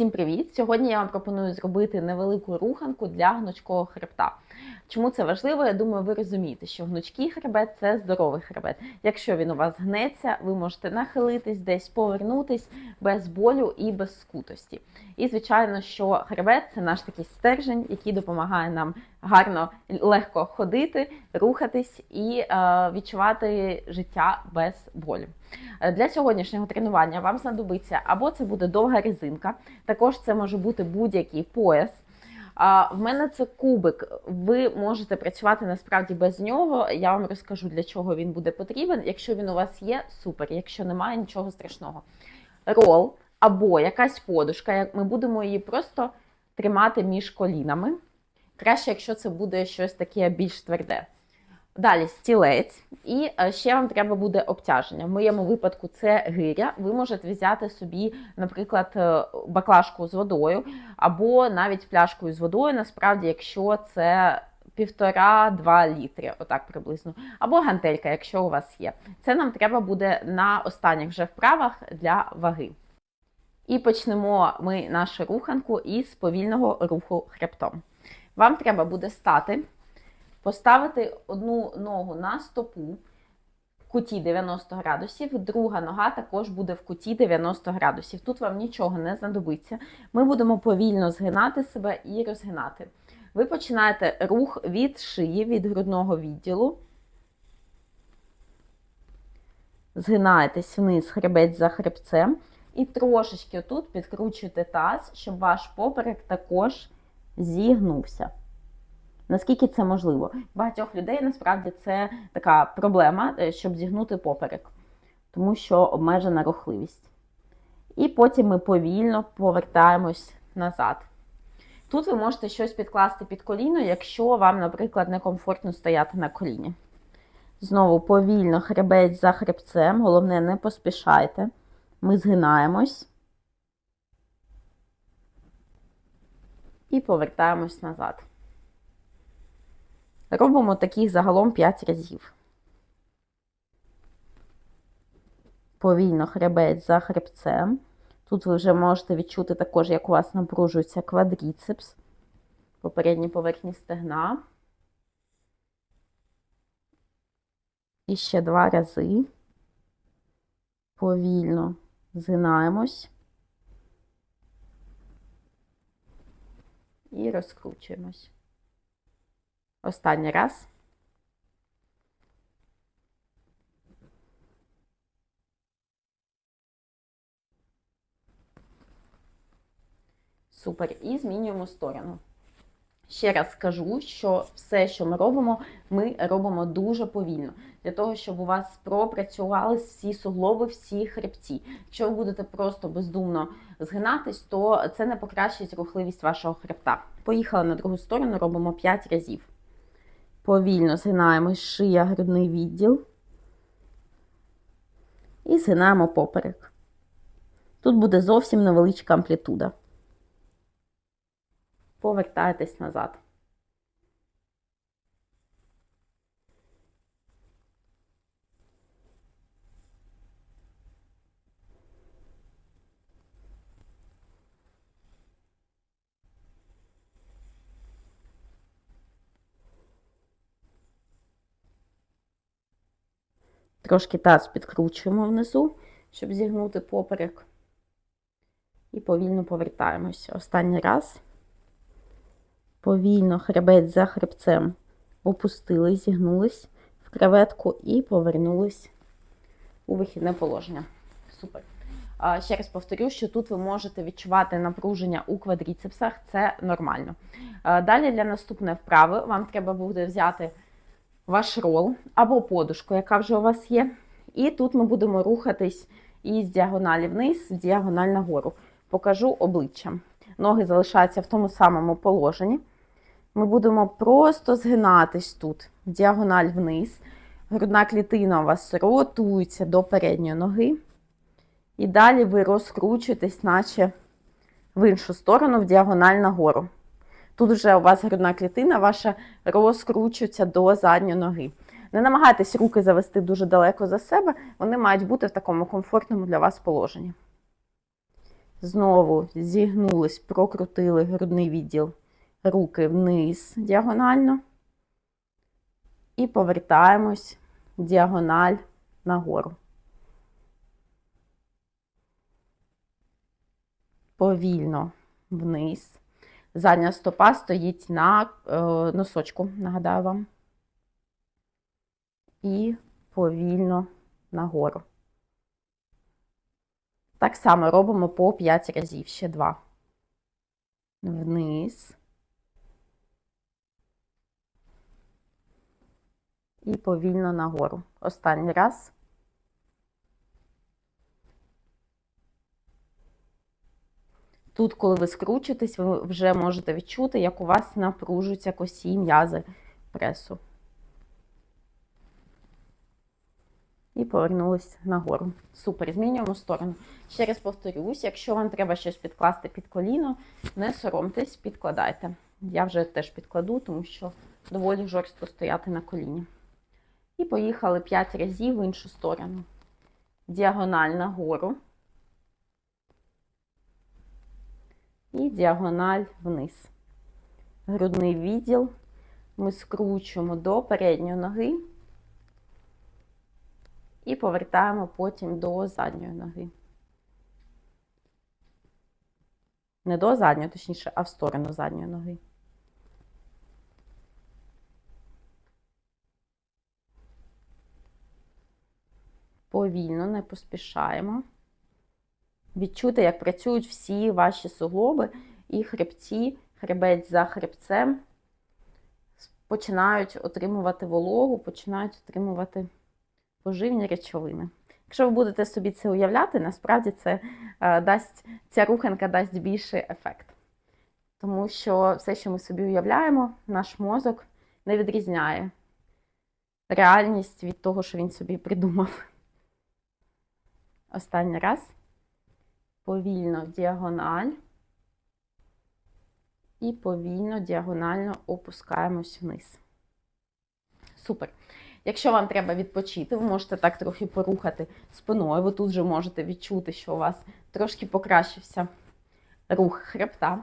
Всім привіт! Сьогодні я вам пропоную зробити невелику руханку для гнучкого хребта. Чому це важливо? Я думаю, ви розумієте, що гнучкий хребет це здоровий хребет. Якщо він у вас гнеться, ви можете нахилитись, десь повернутись без болю і без скутості. І звичайно, що хребет це наш такий стержень, який допомагає нам гарно легко ходити, рухатись і е, відчувати життя без болю. Е, Для сьогоднішнього тренування вам знадобиться або це буде довга резинка, також це може бути будь-який пояс. А в мене це кубик. Ви можете працювати насправді без нього. Я вам розкажу, для чого він буде потрібен. Якщо він у вас є, супер. Якщо немає, нічого страшного. Рол або якась подушка, ми будемо її просто тримати між колінами. Краще, якщо це буде щось таке більш тверде. Далі стілець, і е, ще вам треба буде обтяження. В моєму випадку це гиря. Ви можете взяти собі, наприклад, е, баклажку з водою, або навіть пляшкою з водою, насправді, якщо це півтора-два літри, отак приблизно, або гантелька, якщо у вас є. Це нам треба буде на останніх вже вправах для ваги. І почнемо ми нашу руханку із повільного руху хребтом. Вам треба буде стати. Поставити одну ногу на стопу в куті 90 градусів, друга нога також буде в куті 90 градусів. Тут вам нічого не знадобиться. Ми будемо повільно згинати себе і розгинати. Ви починаєте рух від шиї, від грудного відділу. Згинаєтесь вниз хребець за хребцем. І трошечки тут підкручуєте таз, щоб ваш поперек також зігнувся. Наскільки це можливо? Багатьох людей насправді це така проблема, е, щоб зігнути поперек, тому що обмежена рухливість. І потім ми повільно повертаємось назад. Тут ви можете щось підкласти під коліно, якщо вам, наприклад, некомфортно стояти на коліні. Знову повільно хребець за хребцем, головне, не поспішайте. Ми згинаємось і повертаємось назад. Робимо таких загалом 5 разів. Повільно хребець за хребцем. Тут ви вже можете відчути також, як у вас напружується квадріцепс, попередні поверхні стегна. І ще два рази. Повільно згинаємось. І розкручуємось. Останній раз. Супер. І змінюємо сторону. Ще раз скажу, що все, що ми робимо, ми робимо дуже повільно. Для того, щоб у вас пропрацювали всі суглоби, всі хребці. Якщо ви будете просто бездумно згинатись, то це не покращить рухливість вашого хребта. Поїхали на другу сторону, робимо 5 разів. Повільно згинаємо шия, грудний відділ. І згинаємо поперек. Тут буде зовсім невеличка амплітуда. Повертайтесь назад. Трошки таз підкручуємо внизу, щоб зігнути поперек. І повільно повертаємось. Останній раз. Повільно хребець за хребцем опустили, зігнулись в креветку і повернулись у вихідне положення. Супер. Ще раз повторю, що тут ви можете відчувати напруження у квадріцепсах, це нормально. Далі для наступної вправи вам треба буде взяти ваш рол або подушку, яка вже у вас є. І тут ми будемо рухатись із діагоналі вниз, в діагональ нагору. Покажу обличчям. Ноги залишаються в тому самому положенні. Ми будемо просто згинатись тут, в діагональ вниз. Грудна клітина у вас ротується до передньої ноги. І далі ви розкручуєтесь, наче в іншу сторону, в діагональ нагору. Тут вже у вас грудна клітина ваша розкручується до задньої ноги. Не намагайтесь руки завести дуже далеко за себе, вони мають бути в такому комфортному для вас положенні. Знову зігнулись, прокрутили грудний відділ руки вниз діагонально. І повертаємось діагональ нагору. Повільно вниз. Задня стопа стоїть на е, носочку, нагадаю вам. І повільно нагору. Так само робимо по 5 разів, ще 2. Вниз. І повільно нагору. Останній раз. Тут, коли ви скручуєтесь, ви вже можете відчути, як у вас напружуються косі м'язи пресу. І повернулись нагору. Супер, змінюємо сторону. Ще раз повторюсь, якщо вам треба щось підкласти під коліно, не соромтесь, підкладайте. Я вже теж підкладу, тому що доволі жорстко стояти на коліні. І поїхали 5 разів в іншу сторону. Діагональ нагору. І діагональ вниз. Грудний відділ ми скручуємо до передньої ноги і повертаємо потім до задньої ноги. Не до задньої, точніше, а в сторону задньої ноги. Повільно, не поспішаємо. Відчути, як працюють всі ваші суглоби і хребці, хребець за хребцем починають отримувати вологу, починають отримувати поживні речовини. Якщо ви будете собі це уявляти, насправді це е, дасть, ця руханка дасть більший ефект. Тому що все, що ми собі уявляємо, наш мозок не відрізняє реальність від того, що він собі придумав. Останній раз. Повільно діагональ. І повільно діагонально опускаємось вниз. Супер. Якщо вам треба відпочити, ви можете так трохи порухати спиною. Ви тут вже можете відчути, що у вас трошки покращився рух хребта.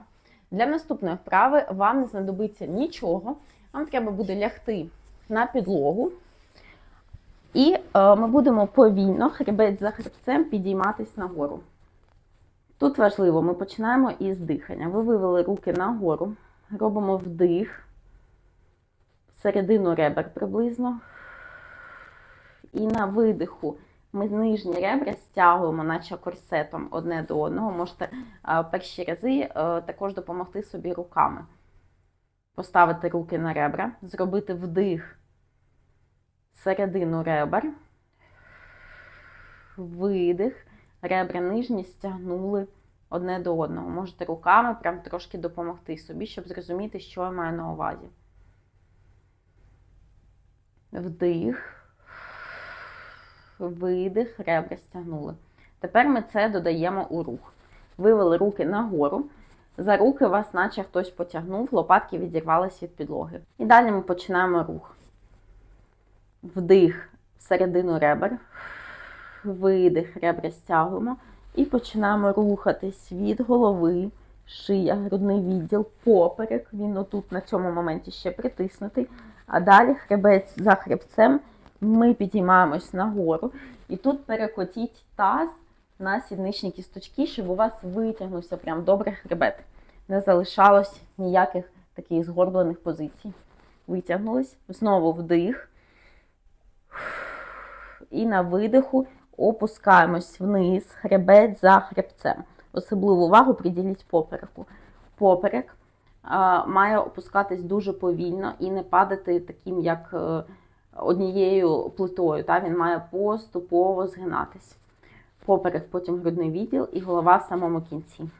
Для наступної вправи вам не знадобиться нічого. Вам треба буде лягти на підлогу. І е, ми будемо повільно, хребець за хребцем, підійматись нагору. Тут важливо, ми починаємо із дихання. Ви вивели руки нагору, робимо вдих, середину ребер приблизно. І на видиху ми нижні ребра стягуємо, наче корсетом одне до одного. Можете перші рази а, також допомогти собі руками. Поставити руки на ребра, зробити вдих середину ребер, видих, ребра нижні стягнули одне до одного. Можете руками прям трошки допомогти собі, щоб зрозуміти, що я маю на увазі. Вдих видих, ребра стягнули. Тепер ми це додаємо у рух. Вивели руки нагору. За руки вас, наче хтось потягнув, лопатки відірвалися від підлоги. І далі ми починаємо рух. Вдих всередину ребер, видих, ребра стягуємо. І починаємо рухатись від голови, шия, грудний відділ, поперек. Він отут на цьому моменті ще притиснутий. А далі хребець за хребцем ми підіймаємось нагору. І тут перекотіть таз на сідничні кісточки, щоб у вас витягнувся прям добре хребет. Не залишалось ніяких таких згорблених позицій. Витягнулись. Знову вдих. І на видиху опускаємось вниз, хребет за хребцем. Особливу увагу приділіть попереку. Поперек має опускатись дуже повільно і не падати таким, як е, однією плитою. Та? Він має поступово згинатись. Поперек, потім грудний відділ і голова в самому кінці.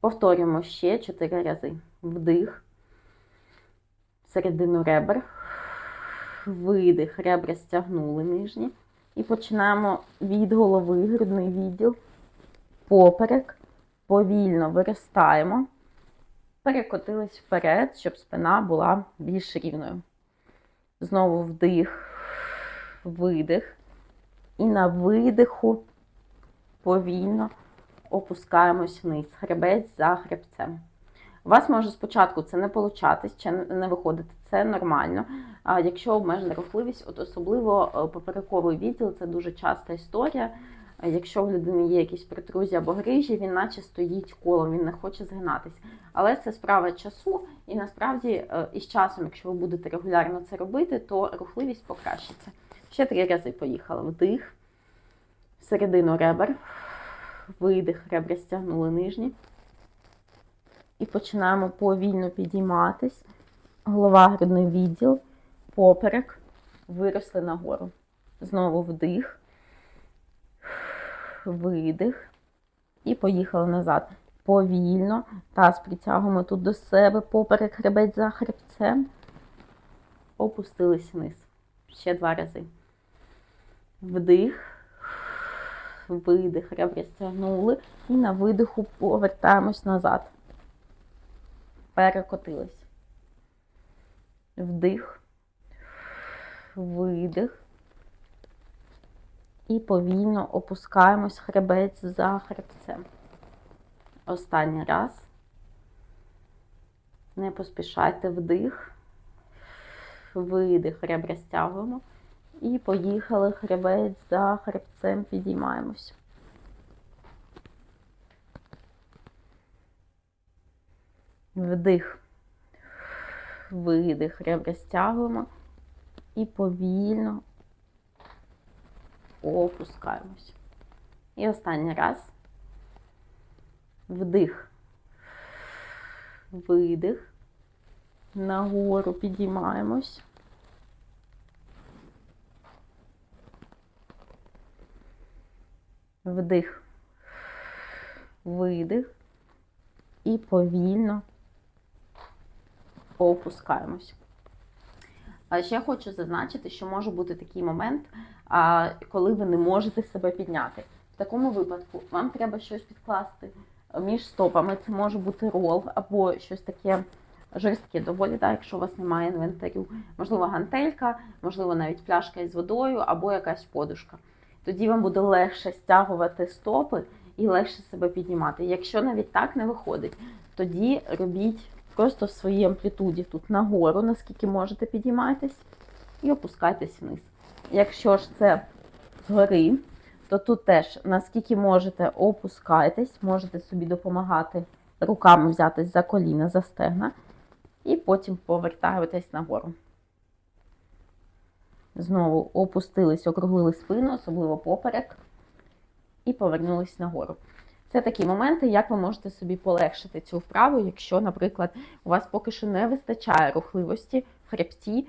Повторюємо ще 4 рази. Вдих, середину ребер, видих, ребра стягнули нижні. І починаємо від голови, грудний відділ, поперек, повільно виростаємо, перекотились вперед, щоб спина була більш рівною. Знову вдих, видих. І на видиху повільно опускаємось вниз, хребець за хребцем. У вас може спочатку це не получатись, чи не виходити, це нормально. А якщо обмежена рухливість, от особливо е, поперековий відділ це дуже часта історія. Якщо в людини є якісь притрузі або грижі, він наче стоїть колом, він не хоче згинатись. Але це справа часу, і насправді е, із часом, якщо ви будете регулярно це робити, то рухливість покращиться. Ще три рази поїхали. Вдих, середину ребер, видих, ребра стягнули нижні. І починаємо повільно підійматись. Голова, грудний відділ, поперек, виросли нагору. Знову вдих, видих. І поїхали назад. Повільно. Таз притягуємо тут до себе, поперек, хребець за хребцем. Опустились вниз. Ще два рази. Вдих, видих, ребра стягнули. І на видиху повертаємось назад. Перекотились. Вдих, видих. І повільно опускаємось хребець за хребцем. Останній раз. Не поспішайте вдих, видих, ребра стягуємо. І поїхали хребець за хребцем, підіймаємось. Вдих, видих, ребра стягуємо і повільно опускаємось. І останній раз. Вдих, видих, нагору підіймаємось. Вдих, видих і повільно опускаємось. А ще хочу зазначити, що може бути такий момент, коли ви не можете себе підняти. В такому випадку вам треба щось підкласти між стопами. Це може бути рол або щось таке жорстке доволі, так, якщо у вас немає інвентарю. Можливо, гантелька, можливо, навіть пляшка із водою або якась подушка. Тоді вам буде легше стягувати стопи і легше себе піднімати. Якщо навіть так не виходить, тоді робіть просто в своїй амплітуді тут нагору, наскільки можете підійматись, і опускайтесь вниз. Якщо ж це згори, то тут теж наскільки можете опускайтесь, можете собі допомагати руками взятись за коліна, за стегна, і потім повертаєтесь нагору. Знову опустились, округлили спину, особливо поперек, і повернулись нагору. Це такі моменти, як ви можете собі полегшити цю вправу, якщо, наприклад, у вас поки що не вистачає рухливості в хребті,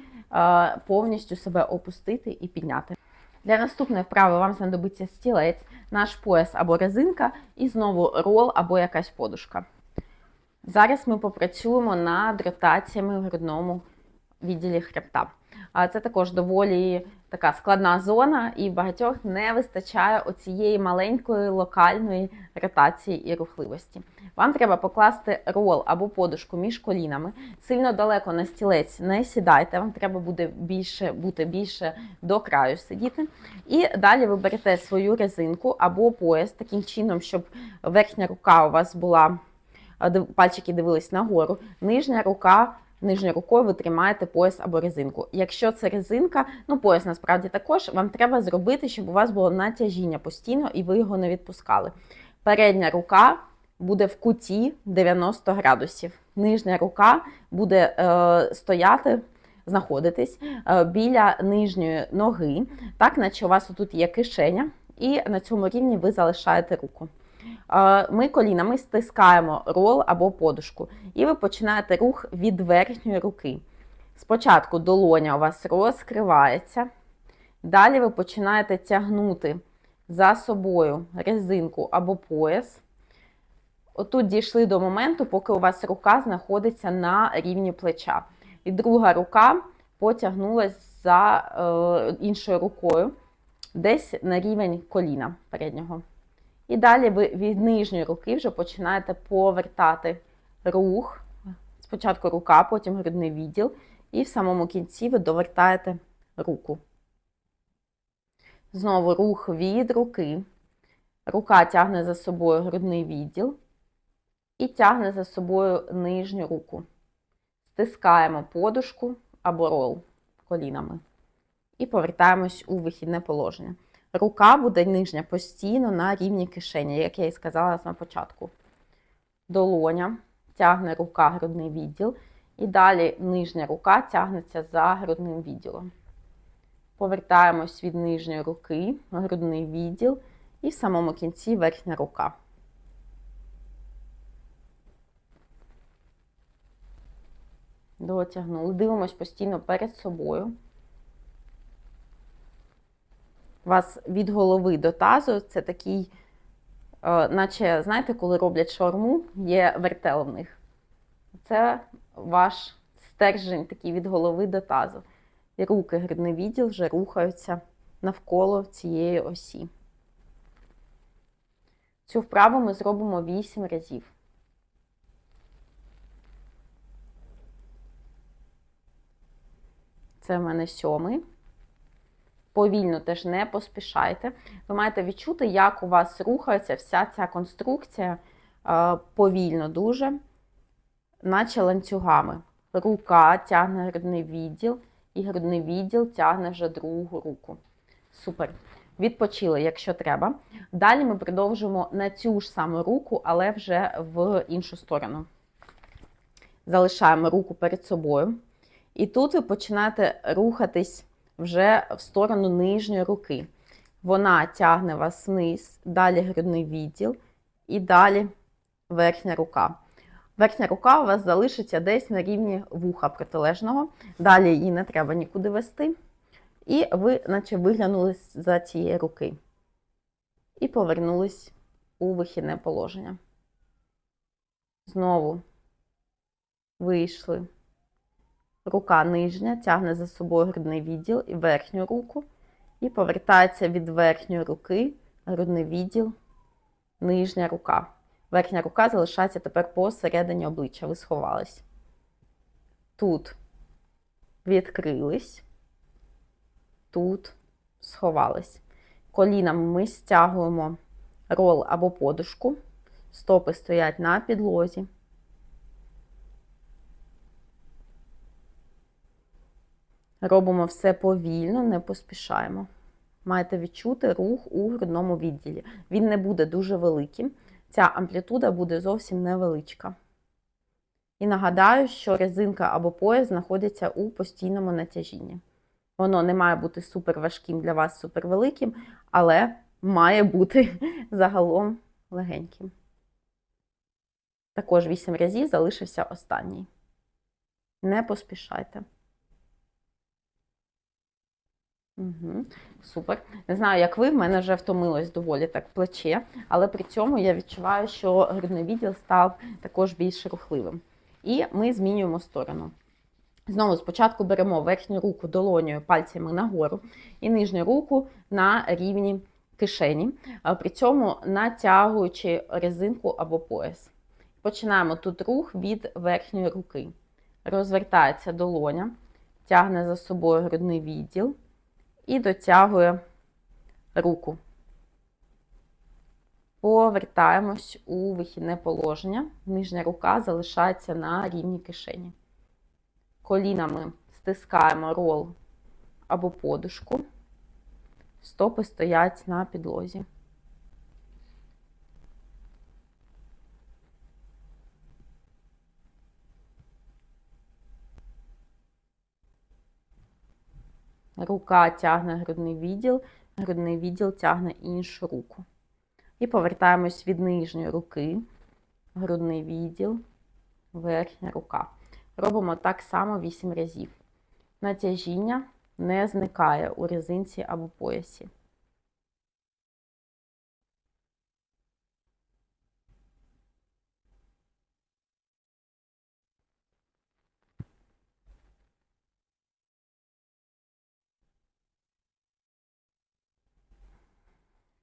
повністю себе опустити і підняти. Для наступної вправи вам знадобиться стілець, наш пояс або резинка, і знову рол або якась подушка. Зараз ми попрацюємо над ротаціями в грудному відділі хребта. Це також доволі така складна зона, і багатьох не вистачає оцієї маленької локальної ротації і рухливості. Вам треба покласти рол або подушку між колінами. Сильно далеко на стілець не сідайте, вам треба буде більше бути більше до краю сидіти. І далі ви берете свою резинку або пояс таким чином, щоб верхня рука у вас була, пальчики дивились нагору, нижня рука. Нижньою рукою ви тримаєте пояс або резинку. Якщо це резинка, ну пояс насправді також, вам треба зробити, щоб у вас було натяжіння постійно і ви його не відпускали. Передня рука буде в куті 90 градусів. Нижня рука буде е, стояти, знаходитись е, біля нижньої ноги, так наче у вас тут є кишеня, і на цьому рівні ви залишаєте руку. Ми колінами стискаємо рол або подушку, і ви починаєте рух від верхньої руки. Спочатку долоня у вас розкривається, далі ви починаєте тягнути за собою резинку або пояс. Отут дійшли до моменту, поки у вас рука знаходиться на рівні плеча. І друга рука потягнулася за е, іншою рукою, десь на рівень коліна переднього. І далі ви від нижньої руки вже починаєте повертати рух. Спочатку рука, потім грудний відділ, і в самому кінці ви довертаєте руку. Знову рух від руки. Рука тягне за собою грудний відділ і тягне за собою нижню руку. Стискаємо подушку або рол колінами. І повертаємось у вихідне положення. Рука буде нижня постійно на рівні кишені, як я і сказала на початку. Долоня тягне рука грудний відділ. І далі нижня рука тягнеться за грудним відділом. Повертаємось від нижньої руки, грудний відділ, і в самому кінці верхня рука. Дотягнули. Дивимось постійно перед собою. У вас від голови до тазу це такий, е, наче, знаєте, коли роблять шаурму, є вертел в них. Це ваш стержень такий від голови до тазу. І руки, грудний відділ вже рухаються навколо цієї осі. Цю вправу ми зробимо 8 разів. Це в мене сьомий. Повільно теж не поспішайте. Ви маєте відчути, як у вас рухається вся ця конструкція е, повільно дуже, наче ланцюгами. Рука тягне грудний відділ, і грудний відділ тягне вже другу руку. Супер. Відпочили, якщо треба. Далі ми продовжимо на цю ж саму руку, але вже в іншу сторону. Залишаємо руку перед собою. І тут ви починаєте рухатись вже в сторону нижньої руки. Вона тягне вас вниз, далі грудний відділ і далі верхня рука. Верхня рука у вас залишиться десь на рівні вуха протилежного. Далі її не треба нікуди вести. І ви, наче виглянули за цієї руки. І повернулись у вихідне положення. Знову вийшли. Рука нижня тягне за собою грудний відділ і верхню руку. І повертається від верхньої руки, грудний відділ, нижня рука. Верхня рука залишається тепер посередині обличчя. Ви сховались. Тут відкрились, тут сховались. Колінами ми стягуємо рол або подушку. Стопи стоять на підлозі. Робимо все повільно, не поспішаємо. Маєте відчути рух у грудному відділі. Він не буде дуже великим. Ця амплітуда буде зовсім невеличка. І нагадаю, що резинка або пояс знаходяться у постійному натяжінні. Воно не має бути супер важким для вас, супер великим, але має бути загалом легеньким. Також 8 разів залишився останній. Не поспішайте. Угу, Супер. Не знаю, як ви, в мене вже втомилось доволі так плече, але при цьому я відчуваю, що грудний відділ став також більш рухливим. І ми змінюємо сторону. Знову спочатку беремо верхню руку долонею пальцями нагору і нижню руку на рівні кишені, при цьому натягуючи резинку або пояс. Починаємо тут рух від верхньої руки. Розвертається долоня, тягне за собою грудний відділ і дотягує руку. Повертаємось у вихідне положення. Нижня рука залишається на рівні кишені. Колінами стискаємо рол або подушку. Стопи стоять на підлозі. Рука тягне грудний відділ, грудний відділ тягне іншу руку. І повертаємось від нижньої руки, грудний відділ, верхня рука. Робимо так само 8 разів. Натяжіння не зникає у резинці або поясі.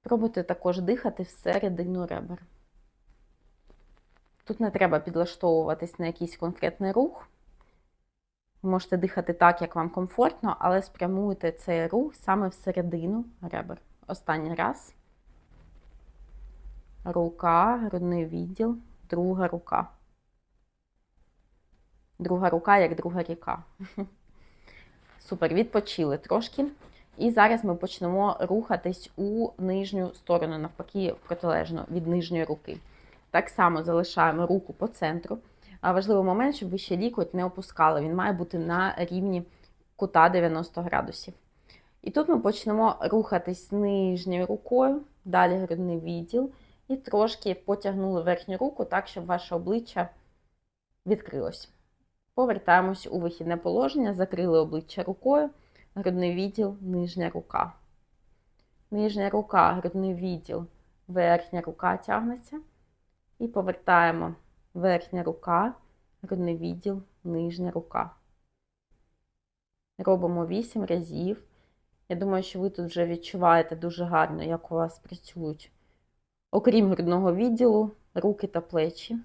Пробуйте також дихати всередину ребер. Тут не треба підлаштовуватись на якийсь конкретний рух. Ви можете дихати так, як вам комфортно, але спрямуйте цей рух саме всередину ребер. Останній раз. рука, грудний відділ, друга рука. Друга рука, як друга ріка. Супер, відпочили трошки. І зараз ми почнемо рухатись у нижню сторону, навпаки, протилежно від нижньої руки. Так само залишаємо руку по центру. Важливий момент, щоб ви ще лікоть не опускали. Він має бути на рівні кута 90 градусів. І тут ми почнемо рухатись нижньою рукою, далі грудний відділ, і трошки потягнули верхню руку так, щоб ваше обличчя відкрилось. Повертаємось у вихідне положення, закрили обличчя рукою, грудний відділ, нижня рука. Нижня рука, грудний відділ, верхня рука тягнеться. І повертаємо верхня рука, грудний відділ, нижня рука. Робимо 8 разів. Я думаю, що ви тут вже відчуваєте дуже гарно, як у вас працюють, окрім грудного відділу, руки та плечі.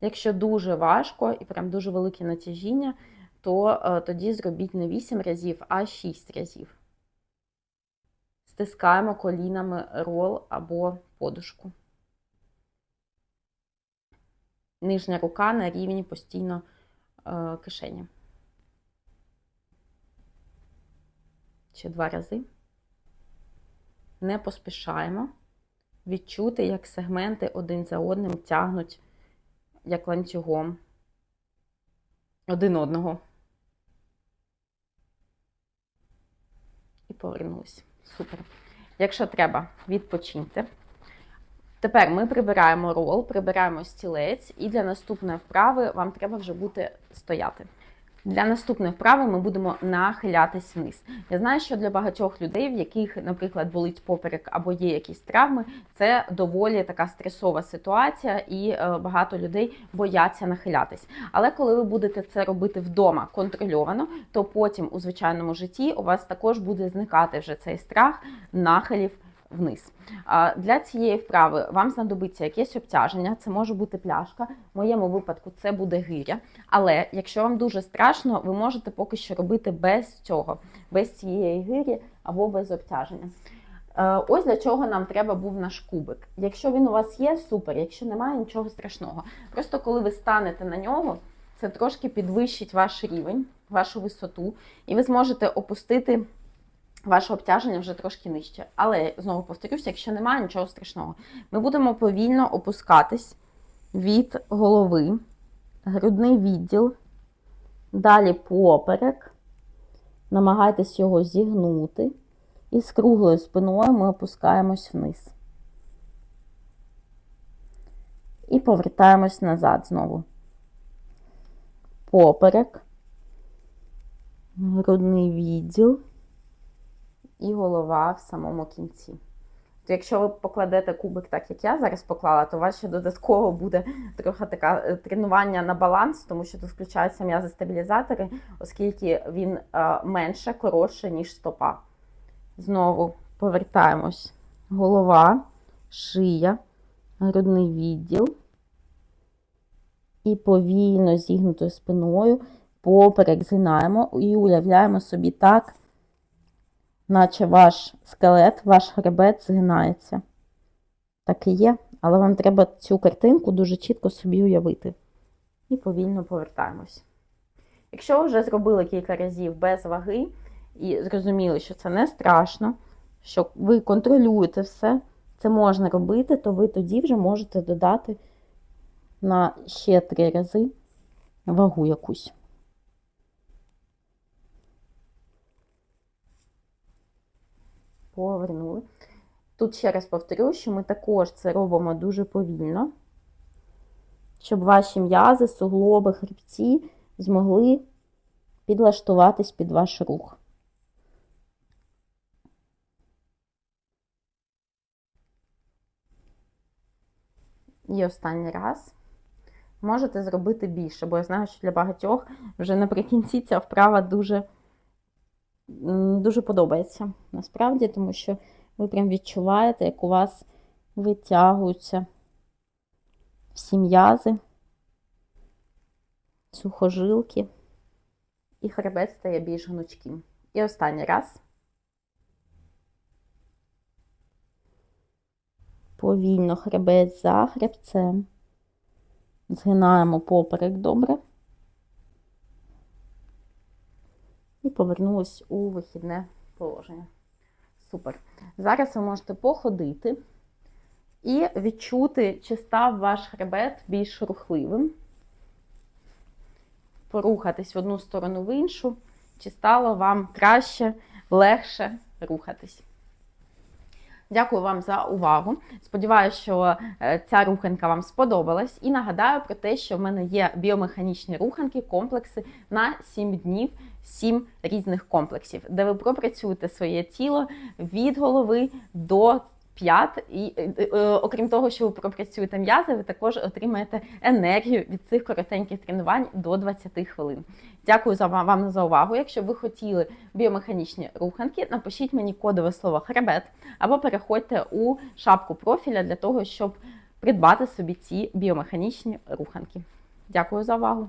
Якщо дуже важко і прям дуже велике натяжіння, то е, тоді зробіть не 8 разів, а 6 разів. Стискаємо колінами рол або подушку. Нижня рука на рівні постійно е, кишені. Ще два рази. Не поспішаємо відчути, як сегменти один за одним тягнуть, як ланцюгом один одного. І повернулись. Супер. Якщо треба, відпочиньте. Тепер ми прибираємо рол, прибираємо стілець, і для наступної вправи вам треба вже бути стояти. Для наступної вправи ми будемо нахилятись вниз. Я знаю, що для багатьох людей, в яких, наприклад, болить поперек або є якісь травми, це доволі така стресова ситуація, і е, багато людей бояться нахилятись. Але коли ви будете це робити вдома контрольовано, то потім у звичайному житті у вас також буде зникати вже цей страх нахилів вниз. Для цієї вправи вам знадобиться якесь обтяження, це може бути пляшка. В моєму випадку це буде гиря. Але якщо вам дуже страшно, ви можете поки що робити без цього, без цієї гирі або без обтяження. Е, ось для чого нам треба був наш кубик. Якщо він у вас є, супер, якщо немає, нічого страшного. Просто коли ви станете на нього, це трошки підвищить ваш рівень, вашу висоту, і ви зможете опустити ваше обтяження вже трошки нижче. Але, знову повторюся, якщо немає нічого страшного, ми будемо повільно опускатись від голови, грудний відділ, далі поперек. Намагайтесь його зігнути. І з круглою спиною ми опускаємось вниз. І повертаємось назад знову. Поперек, грудний відділ і голова в самому кінці. То якщо ви покладете кубик так, як я зараз поклала, то ще додатково буде трохи таке е, тренування на баланс, тому що тут включаються м'язи-стабілізатори, оскільки він е, менше, коротше, ніж стопа. Знову повертаємось. Голова, шия, грудний відділ. І повільно зігнутою спиною поперек згинаємо і уявляємо собі так, наче ваш скелет, ваш хребет згинається. Так і є, але вам треба цю картинку дуже чітко собі уявити. І повільно повертаємось. Якщо ви вже зробили кілька разів без ваги і зрозуміли, що це не страшно, що ви контролюєте все, це можна робити, то ви тоді вже можете додати на ще три рази вагу якусь. Повернули. Тут ще раз повторю, що ми також це робимо дуже повільно, щоб ваші м'язи, суглоби, хребці змогли підлаштуватись під ваш рух. І останній раз. Можете зробити більше, бо я знаю, що для багатьох вже наприкінці ця вправа дуже дуже подобається насправді, тому що ви прям відчуваєте, як у вас витягуються всі м'язи, сухожилки, і хребет стає більш гнучким. І останній раз. повільно хребець за хребцем. Згинаємо поперек добре. І повернулись у вихідне положення. Супер. Зараз ви можете походити і відчути, чи став ваш хребет більш рухливим. Порухатись в одну сторону в іншу, чи стало вам краще, легше рухатись. Дякую вам за увагу. Сподіваюся, що е, ця руханка вам сподобалась. І нагадаю про те, що в мене є біомеханічні руханки, комплекси на 7 днів, 7 різних комплексів, де ви пропрацюєте своє тіло від голови до п'ят. І е, е, окрім того, що ви пропрацюєте м'язи, ви також отримаєте енергію від цих коротеньких тренувань до 20 хвилин. Дякую за вам за увагу. Якщо ви хотіли біомеханічні руханки, напишіть мені кодове слово хребет або переходьте у шапку профіля для того, щоб придбати собі ці біомеханічні руханки. Дякую за увагу!